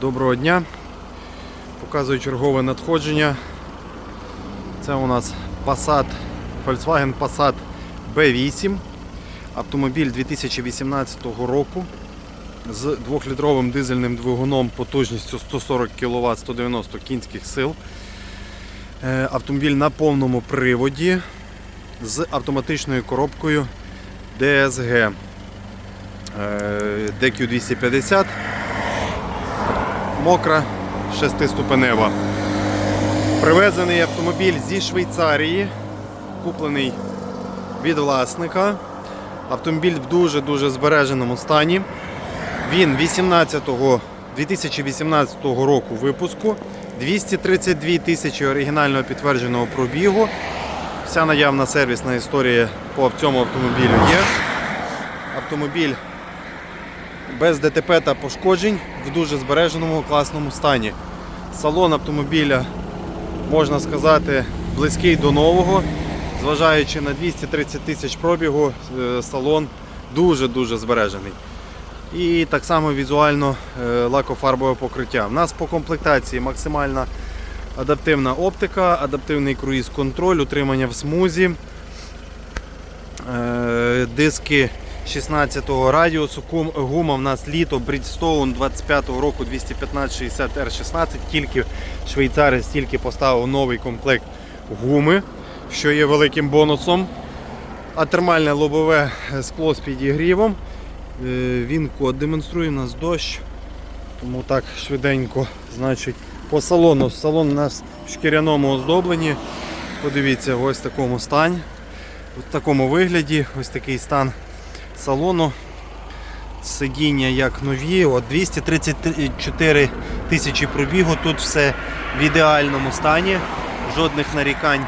Доброго дня. Показую чергове надходження. Це у нас Passat, Volkswagen Passat B8. Автомобіль 2018 року з 2-літровим дизельним двигуном потужністю 140 кВт 190 кінських сил. Е, Автомобіль на повному приводі з автоматичною коробкою DSG е, DQ250 мокра шестиступенева. Привезений автомобіль зі Швейцарії, куплений від власника. Автомобіль в дуже-дуже збереженому стані. Він 18-го 2018 року випуску, 232 тисячі оригінального підтвердженого пробігу. Вся наявна сервісна історія по цьому автомобілю є. Автомобіль без ДТП та пошкоджень в дуже збереженому класному стані. Салон автомобіля, можна сказати, близький до нового. Зважаючи на 230 тисяч пробігу, е, салон дуже-дуже збережений. І так само візуально е, лакофарбове покриття. У нас по комплектації максимальна адаптивна оптика, адаптивний круїз-контроль, утримання в смузі, е, диски 16-го радіусу, гума в нас літо Bridgestone 25-го року 215-60 R16, тільки швейцарець тільки поставив новий комплект гуми, що є великим бонусом. А термальне лобове скло з підігрівом. Е, Він код демонструє, у нас дощ. Тому так швиденько. Значить, по салону. Салон у нас в шкіряному оздобленні. Подивіться, ось в такому стані. В такому вигляді, ось такий стан салону. Сидіння як нові. От 234 тисячі пробігу. Тут все в ідеальному стані. Жодних нарікань,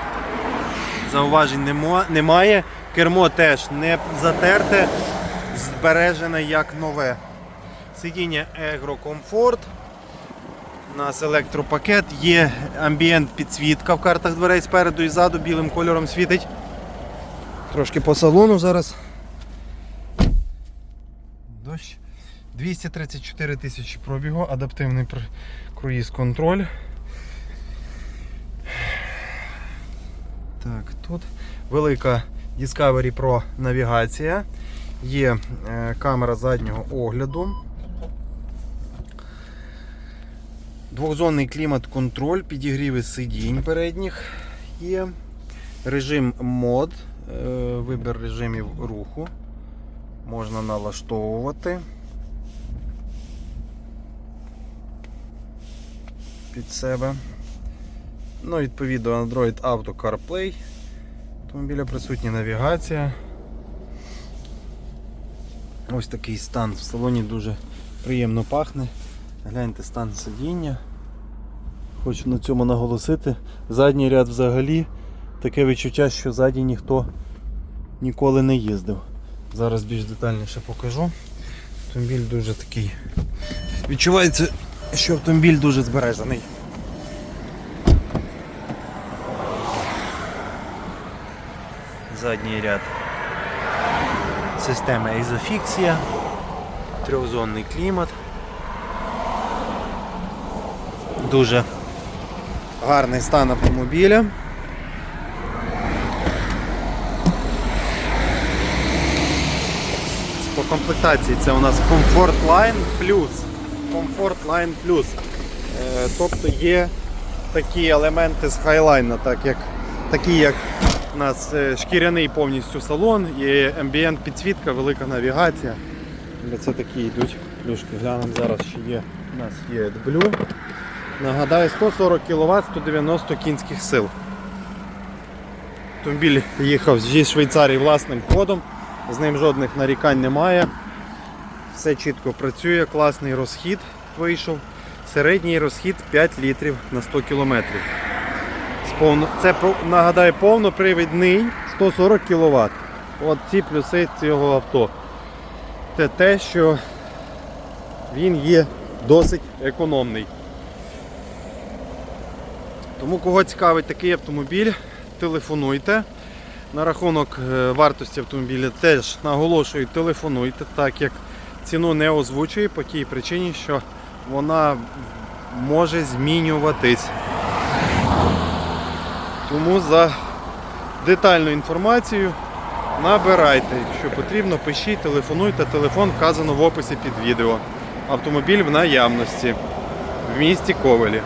зауважень нема- немає. Кермо теж не затерте, збережене як нове. Сидіння Егро Комфорт. У нас електропакет, є амбієнт підсвітка в картах дверей спереду і ззаду білим кольором світить. Трошки по салону зараз. Дощ. 234 тисячі пробігу, адаптивний пр- круїз-контроль. Так, тут велика Discovery Pro навігація. Є е, камера заднього огляду. Двохзонний клімат-контроль, підігріви сидінь передніх є. Режим мод, е, вибір режимів руху. Можна налаштовувати. Під себе. Ну, відповідно, Android Auto CarPlay. Автомобіля присутня навігація. Ось такий стан в салоні дуже приємно пахне. Гляньте стан сидіння. Хочу на цьому наголосити. Задній ряд взагалі таке відчуття, що ззаді ніхто ніколи не їздив. Зараз більш детальніше покажу. Автомобіль дуже такий. Відчувається, що автомобіль дуже збережений. Задній ряд. Система ізофіксія, трьохзонний клімат. Дуже гарний стан автомобіля. По комплектації це у нас Comfort Line Plus. Comfort Line Plus. Е, Тобто є такі елементи з Highline, так як, такі як у нас е, шкіряний повністю салон, є ambient підсвітка, велика навігація. Це такі йдуть плюшки. Глянемо зараз, чи є. У нас є AdBlue. Нагадаю, 140 кВт, 190 кінських сил. Автомобіль їхав зі Швейцарії власним ходом, з ним жодних нарікань немає. Все чітко працює, класний розхід вийшов. Середній розхід 5 літрів на 100 км. Це нагадаю повнопривідний 140 кВт. От ці плюси цього авто. Це те, що він є досить економний. Тому кого цікавить такий автомобіль, телефонуйте. На рахунок е, вартості автомобіля теж наголошую, телефонуйте, так як ціну не озвучую по тій причині, що вона може змінюватись. Тому за детальну інформацію набирайте. Якщо потрібно, пишіть, телефонуйте. Телефон вказано в описі під відео. Автомобіль в наявності в місті Ковелі.